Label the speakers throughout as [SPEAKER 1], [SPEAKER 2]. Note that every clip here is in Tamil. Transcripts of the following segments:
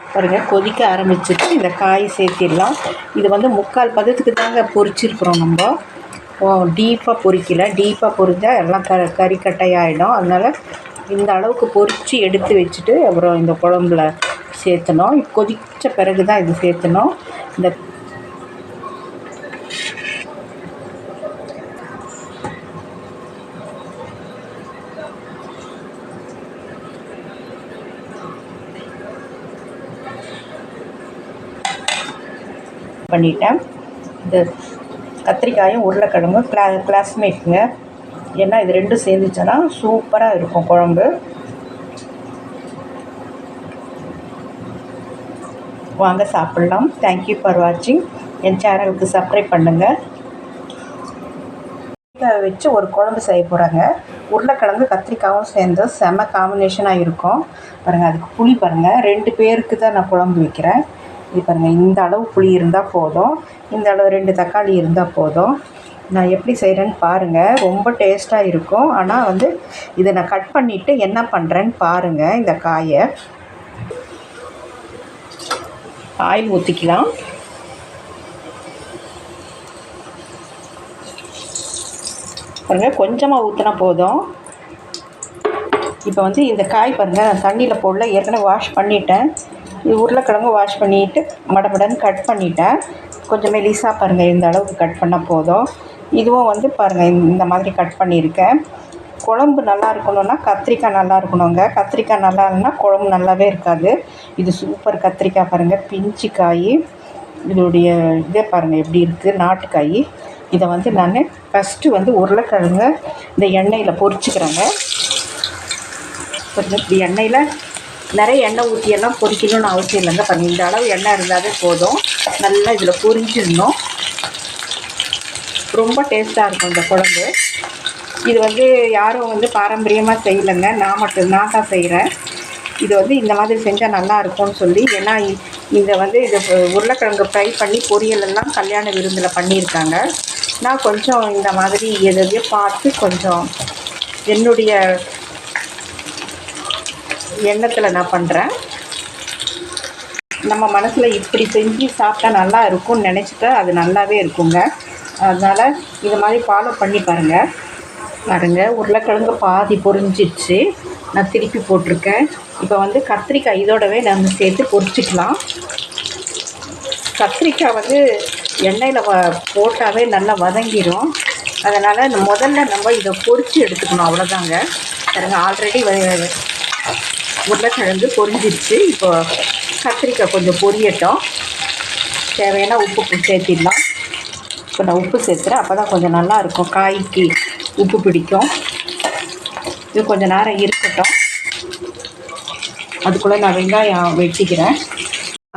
[SPEAKER 1] பாருங்க கொதிக்க ஆரம்பிச்சிட்டு இந்த காய் சேர்த்திடலாம். இது வந்து முக்கால் பதத்துக்கு தாங்க பொரிச்சிருக்கிறோம் நம்ம. டீப்பாக பொரிக்கல. டீப்பாக பொரிஞ்சால் எல்லாம் க கறிக்கட்டையாயிடும் அதனால் இந்த அளவுக்கு பொரித்து எடுத்து வச்சுட்டு அப்புறம் இந்த குழம்புல சேர்த்தணும். கொதித்த பிறகு தான் இது சேர்த்தணும். இந்த பண்ணிட்டேன். இந்த கத்திரிக்காயும் உருளைக்கிழங்கும் கிளா கிளாஸ்மேட்டுங்க ஏன்னா இது ரெண்டும் சேர்ந்துச்சுன்னா சூப்பராக இருக்கும் குழம்பு. வாங்க சாப்பிட்லாம். தேங்க்யூ ஃபார் வாட்சிங் என் சேனலுக்கு சப்ஸ்கிரைப் பண்ணுங்கள் கத்திரிக்காய் வச்சு ஒரு குழம்பு செய்ய போகிறாங்க உருளைக்கிழங்கு கத்திரிக்காயும் சேர்ந்து செம காம்பினேஷனாக இருக்கும். பாருங்கள் அதுக்கு புளி பாருங்கள் ரெண்டு பேருக்கு தான் நான் குழம்பு வைக்கிறேன். இது பாருங்கள் இந்த அளவு புளி இருந்தால் போதும். இந்த அளவு ரெண்டு தக்காளி இருந்தால் போதும். நான் எப்படி செய்கிறேன்னு பாருங்கள் ரொம்ப டேஸ்ட்டாக இருக்கும். ஆனால் வந்து இதை நான் கட் பண்ணிவிட்டு என்ன பண்ணுறேன்னு பாருங்கள் இந்த காயை. ஆயில் ஊற்றிக்கலாம் பாருங்கள் கொஞ்சமாக ஊற்றினா போதும். இப்போ வந்து இந்த காய் பாருங்கள் நான் தண்ணியில் போடல ஏற்கனவே வாஷ் பண்ணிட்டேன். இது உருளைக்கிழங்கு வாஷ் பண்ணிவிட்டு மடமடன்னு கட் பண்ணிட்டேன். கொஞ்சம் மெலிசாக பாருங்கள் இந்த அளவுக்கு கட் பண்ணால் போதும். இதுவும் வந்து பாருங்கள் இந்த மாதிரி கட் பண்ணியிருக்கேன். குழம்பு நல்லா இருக்கணும்னா கத்திரிக்காய் நல்லா இருக்கணுங்க. கத்திரிக்காய் நல்லா இல்லைன்னா குழம்பு நல்லாவே இருக்காது. இது சூப்பர் கத்திரிக்காய் பாருங்கள் பிஞ்சு காய். இதோடைய இதே பாருங்கள் எப்படி இருக்குது நாட்டுக்காய். இதை வந்து நான் ஃபஸ்ட்டு வந்து உருளைக்கிழங்கு இந்த எண்ணெயில் பொரிச்சுக்கிறேங்க. கொஞ்சம் இப்படி எண்ணெயில் நிறைய எண்ணெய் ஊற்றி எல்லாம் பொரிக்கணும்னு அவசியம் இல்லைங்க. பண்ணி இந்த அளவு எண்ணெய் இருந்தாலே போதும். நல்லா இதில் பொரிஞ்சிடணும் ரொம்ப டேஸ்ட்டாக இருக்கும் இந்த குழம்பு. இது வந்து யாரும் வந்து பாரம்பரியமாக செய்யலைங்க. நான் மட்டும் நான் தான் செய்கிறேன் இது வந்து இந்த மாதிரி செஞ்சால் நல்லா இருக்கும்னு சொல்லி ஏன்னா இந்த வந்து இது உருளைக்கிழங்கு ஃப்ரை பண்ணி பொரியலெல்லாம் கல்யாண விருந்தில் பண்ணியிருக்காங்க. நான் கொஞ்சம் இந்த மாதிரி எதையோ பார்த்து கொஞ்சம் என்னுடைய எண்ணத்தில் நான் பண்ணுறேன் நம்ம மனசில் இப்படி செஞ்சு சாப்பிட்டா நல்லா இருக்கும்னு நினச்சிட்டா அது நல்லாவே இருக்குங்க. அதனால் இது மாதிரி ஃபாலோ பண்ணி பாருங்கள் பாருங்கள் உருளைக்கிழங்கு பாதி பொரிஞ்சிடுச்சு நான் திருப்பி போட்டிருக்கேன். இப்போ வந்து கத்திரிக்காய் இதோடவே நம்ம சேர்த்து பொரிச்சிக்கலாம். கத்திரிக்காய் வந்து எண்ணெயில் வ போட்டாவே நல்லா வதங்கிடும் அதனால் முதல்ல நம்ம இதை பொரித்து எடுத்துக்கணும். அவ்வளோதாங்க பாருங்கள் ஆல்ரெடி உருளைக்கிழங்கு பொரிஞ்சிருச்சு. இப்போ கத்திரிக்காய் கொஞ்சம் பொரியட்டும். தேவையான உப்பு சேர்த்திடலாம். இப்போ நான் உப்பு சேர்த்துறேன். அப்போ தான் கொஞ்சம் நல்லாயிருக்கும் காய்க்கு உப்பு பிடிக்கும். இது கொஞ்சம் நேரம் இருக்கட்டும். அதுக்குள்ளே நான் வெங்காயம் வெட்டிக்கிறேன்.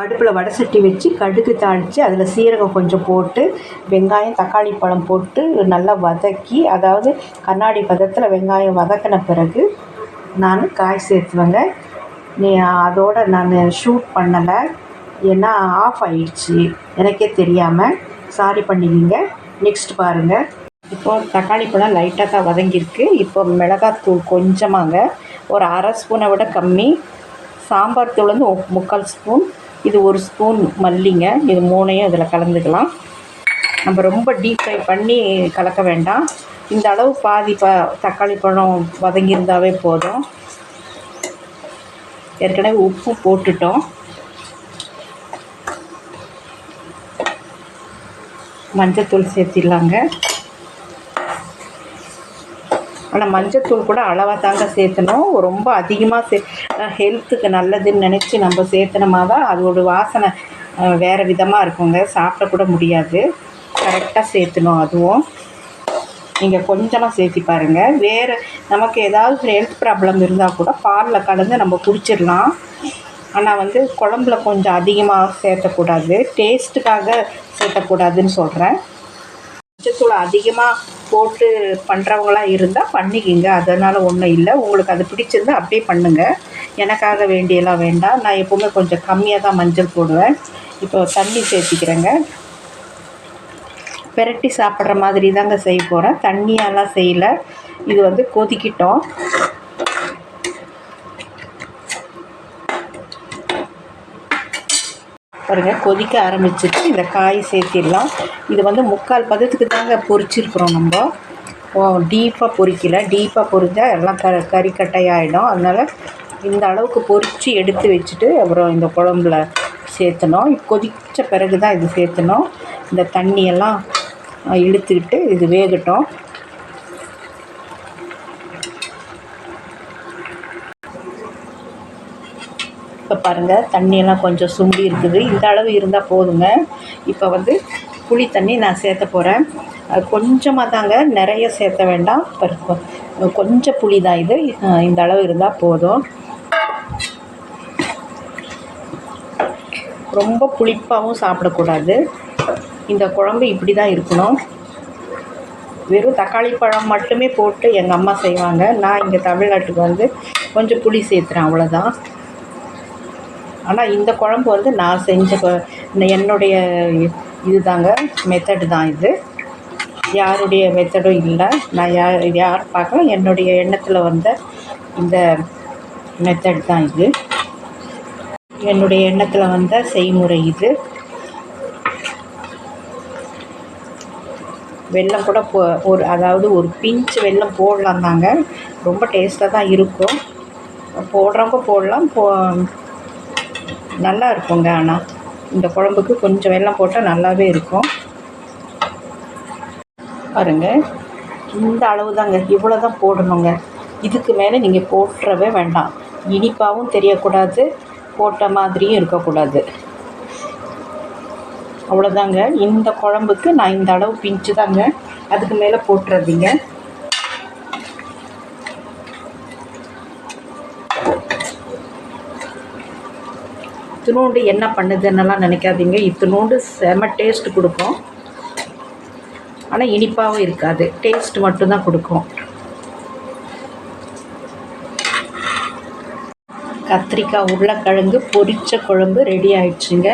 [SPEAKER 1] அடுப்பில் வடை சட்டி வச்சு கடுகு தாளித்து அதில் சீரகம் கொஞ்சம் போட்டு வெங்காயம் தக்காளி பழம் போட்டு நல்லா வதக்கி அதாவது கண்ணாடி பதத்தில் வெங்காயம் வதக்கின பிறகு நான் காய் சேர்த்துவேங்க. நீ அதோட நான் ஷூட் பண்ணலை. ஏன்னா ஆஃப் ஆயிடுச்சு. எனக்கே தெரியாமல் சாரி பண்ணிக்கிங்க. நெக்ஸ்ட் பாருங்கள் இப்போ தக்காளி பழம் லைட்டாக தான் வதங்கியிருக்கு. இப்போ மிளகாத்தூள் கொஞ்சமாங்க. ஒரு அரை ஸ்பூனை விட கம்மி. சாம்பார் தூள் வந்து முக்கால் ஸ்பூன் இது ஒரு ஸ்பூன் மல்லிங்க. இது மூணையும் இதில் கலந்துக்கலாம். நம்ம ரொம்ப டீப் ஃப்ரை பண்ணி கலக்க வேண்டாம். இந்த அளவு பாதி ப தக்காளி பழம் வதங்கியிருந்தாவே போதும். ஏற்கனவே உப்பு போட்டுட்டோம். மஞ்சத்தூள் சேர்த்திடலாங்க. ஆனால் மஞ்சத்தூள் கூட அளவாக தாங்க சேர்த்தணும். ரொம்ப அதிகமாக சே ஹெல்த்துக்கு நல்லதுன்னு நினச்சி நம்ம சேர்த்தனமாக தான் அதோட வாசனை வேறு விதமாக இருக்குங்க. சாப்பிடக்கூட முடியாது. கரெக்டாக சேர்த்தணும் அதுவும். நீங்கள் கொஞ்சமாக சேர்த்தி பாருங்கள் வேறு நமக்கு ஏதாவது ஒரு ஹெல்த் ப்ராப்ளம் இருந்தால் கூட பாலில் கலந்து நம்ம குடிச்சிடலாம். ஆனால் வந்து குழம்புல கொஞ்சம் அதிகமாக சேர்த்தக்கூடாது. டேஸ்ட்டுக்காக சேர்த்தக்கூடாதுன்னு சொல்கிறேன் மஞ்சத்தூள் அதிகமாக போட்டு பண்ணுறவங்களா இருந்தால் பண்ணிக்கிங்க. அதனால் ஒன்றும் இல்லை. உங்களுக்கு அது பிடிச்சிருந்தால் அப்படியே பண்ணுங்கள் எனக்காக வேண்டியெல்லாம் வேண்டாம். நான் எப்போவுமே கொஞ்சம் கம்மியாக தான் மஞ்சள் போடுவேன். இப்போ தண்ணி சேர்த்திக்கிறேங்க. பெரட்டி சாப்பிட்ற மாதிரி தாங்க செய்ய போகிறேன் தண்ணியெல்லாம் செய்யலை. இது வந்து கொதிக்கிட்டோம். பாருங்கள் கொதிக்க ஆரம்பிச்சிட்டு இந்த காய் சேர்த்திடலாம். இது வந்து முக்கால் பதத்துக்கு தாங்க பொரிச்சிருக்கிறோம் நம்ம. டீப்பாக பொரிக்கல. டீப்பாக பொரிஞ்சால் எல்லாம் க கறிக்கட்டையாகிடும் அதனால் இந்த அளவுக்கு பொரித்து எடுத்து வச்சுட்டு அப்புறம் இந்த குழம்புல சேர்த்தணும். கொதித்த பிறகு தான் இது சேர்த்தணும். இந்த தண்ணியெல்லாம் இழுத்துக்கிட்டு இது வேகட்டும். இப்போ பாருங்கள் தண்ணியெல்லாம் கொஞ்சம் சுண்டி இருக்குது. இந்த அளவு இருந்தால் போதுங்க. இப்போ வந்து புளி தண்ணி நான் சேர்த்த போகிறேன் கொஞ்சமாக தாங்க நிறைய சேர்த்த வேண்டாம். கொஞ்சம் புளி தான் இது. இந்த அளவு இருந்தால் போதும். ரொம்ப புளிப்பாகவும் சாப்பிடக்கூடாது. இந்த குழம்பு இப்படி தான் இருக்கணும். வெறும் தக்காளி பழம் மட்டுமே போட்டு எங்கள் அம்மா செய்வாங்க. நான் இங்கே தமிழ்நாட்டுக்கு வந்து கொஞ்சம் புளி சேர்த்துறேன் அவ்வளோதான் ஆனால் இந்த குழம்பு வந்து நான் செஞ்ச என்னுடைய இந்த என்னுடைய இதுதாங்க மெத்தடு தான் இது. யாருடைய மெத்தடும் இல்லை. நான் யார் இது யார் பார்க்கல. என்னுடைய எண்ணத்தில் வந்த இந்த மெத்தட் தான் இது. என்னுடைய எண்ணத்தில் வந்த செய்முறை இது. வெள்ளம் கூட போ ஒரு அதாவது ஒரு பிஞ்சு வெள்ளம் போடலாம் தாங்க ரொம்ப டேஸ்ட்டாக தான் இருக்கும். போடுறவங்க போடலாம். போ நல்லா இருக்குங்க ஆனால் இந்த குழம்புக்கு கொஞ்சம் வெள்ளம் போட்டால் நல்லாவே இருக்கும். பாருங்க. இந்த அளவு தாங்க இவ்வளோ தான் போடணுங்க. இதுக்கு மேலே நீங்கள் போட்டுறவே வேண்டாம். இனிப்பாகவும் தெரியக்கூடாது. போட்ட மாதிரியும் இருக்கக்கூடாது. அவ்வளோதாங்க இந்த குழம்புக்கு நான் இந்த அளவு பிஞ்சு தாங்க. அதுக்கு மேலே போட்டுறதீங்க. இத்தினோண்டு என்ன பண்ணுதுன்னெல்லாம் நினைக்காதீங்க. இத்தினோண்டு செம டேஸ்ட் கொடுக்கும். ஆனால் இனிப்பாகவும் இருக்காது. டேஸ்ட் மட்டும்தான் கொடுக்கும். கத்திரிக்காய் உருளைக்கிழங்கு பொரிச்ச குழம்பு ரெடி ஆயிடுச்சுங்க.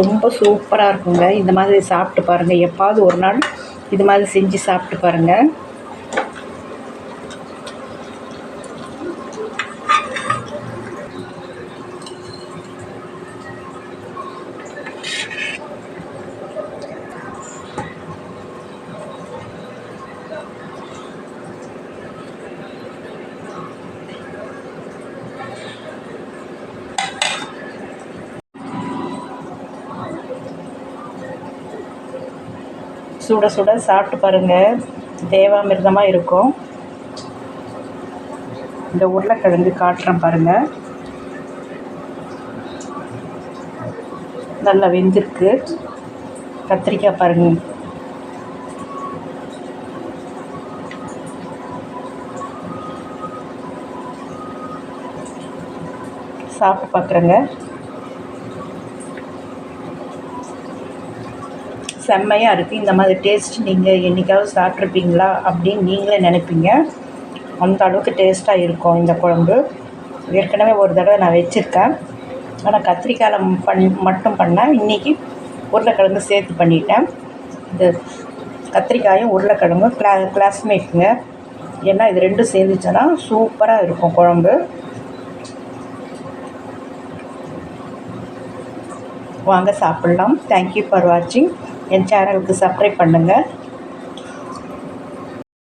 [SPEAKER 1] ரொம்ப சூப்பராக இருக்குங்க. இந்த மாதிரி சாப்பிட்டு பாருங்கள் எப்பாவது ஒரு நாள் இது மாதிரி செஞ்சு சாப்பிட்டு பாருங்கள் சுட சுட சாப்பிட்டு பாருங்கள் தேவாமிர்தமாக இருக்கும். இந்த உருளைக்கிழங்கு காட்டுறேன் பாருங்கள் நல்லா வெந்திருக்கு. கத்திரிக்காய் பாருங்க. சாப்பிட்டு பார்க்குறேங்க செம்மையாக இருக்குது இந்த மாதிரி டேஸ்ட் நீங்கள் என்றைக்காவது சாப்பிட்ருப்பீங்களா அப்படின்னு நீங்களே நினைப்பீங்க. அந்த அளவுக்கு டேஸ்ட்டாக இருக்கும் இந்த குழம்பு. ஏற்கனவே ஒரு தடவை நான் வச்சுருக்கேன். ஆனால் கத்திரிக்காயில் பண் மட்டும் பண்ணேன் இன்றைக்கி உருளைக்கிழங்கு சேர்த்து பண்ணிட்டேன். இது கத்திரிக்காயும் உருளைக்கிழங்கும் கிளா கிளாஸ்மேட்டுங்க ஏன்னா இது ரெண்டும் சேர்ந்துச்சுன்னா சூப்பராக இருக்கும் குழம்பு. வாங்க சாப்பிட்லாம். தேங்க்யூ ஃபார் வாட்சிங் என் சேனலுக்கு சப்ஸ்கிரைப் பண்ணுங்கள்